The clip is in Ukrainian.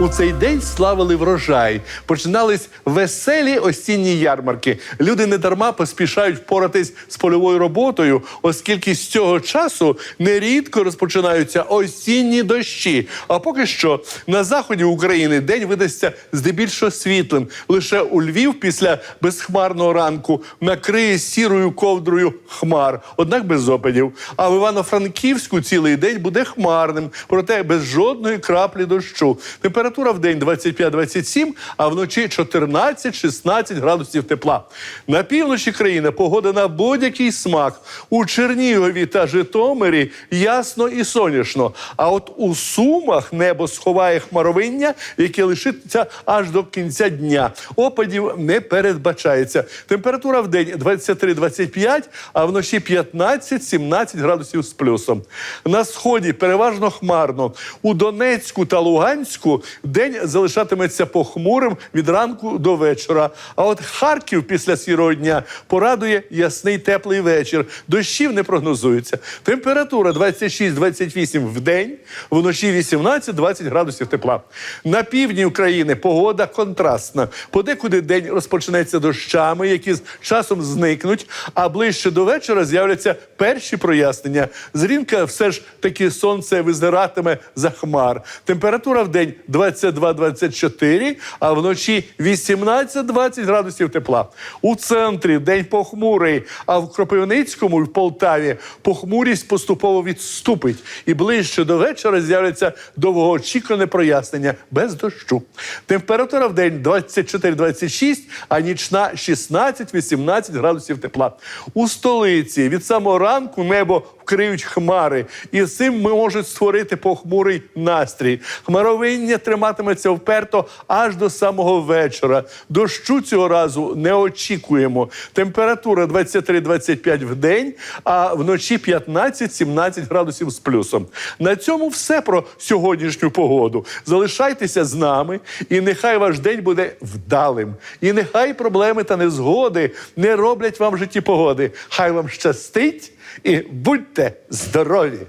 У цей день славили врожай. Починались веселі осінні ярмарки. Люди недарма поспішають впоратись з польовою роботою, оскільки з цього часу нерідко розпочинаються осінні дощі. А поки що на заході України день видасться здебільшого світлим. Лише у Львів після безхмарного ранку накриє сірою ковдрою хмар, однак без опадів. А в Івано-Франківську цілий день буде хмарним, проте без жодної краплі дощу. Температура в день 25-27, а вночі 14-16 градусів тепла. На півночі країни погода на будь-який смак. У Чернігові та Житомирі ясно і сонячно. А от у Сумах небо сховає хмаровиння, яке лишиться аж до кінця дня. Опадів не передбачається. Температура в день 23-25, а вночі 15-17 градусів з плюсом. На сході переважно хмарно. У Донецьку та Луганську день залишатиметься похмурим від ранку до вечора. А от Харків після сірого дня порадує ясний теплий вечір. Дощів не прогнозується. Температура 26-28 в день, вночі 18-20 градусів тепла. На півдні України погода контрастна. Подекуди день розпочнеться дощами, які з часом зникнуть, а ближче до вечора з'являться перші прояснення. Зрінка все ж таки сонце визиратиме за хмар. Температура в день 22-24, а вночі 18-20 градусів тепла. У центрі день похмурий, а в Кропивницькому і в Полтаві похмурість поступово відступить. І ближче до вечора з'являться довгоочікуване прояснення без дощу. Температура в день 24-26, а нічна 16-18 градусів тепла. У столиці від самого ранку небо вкриють хмари, і з цим можуть створити похмурий настрій. Хмаровиння триматиметься вперто аж до самого вечора. Дощу цього разу не очікуємо. Температура 23-25 в день, а вночі 15-17 градусів з плюсом. На цьому все про сьогоднішню погоду. Залишайтеся з нами, і нехай ваш день буде вдалим. І нехай проблеми та незгоди не роблять вам в житті погоди. Хай вам щастить і будьте здорові!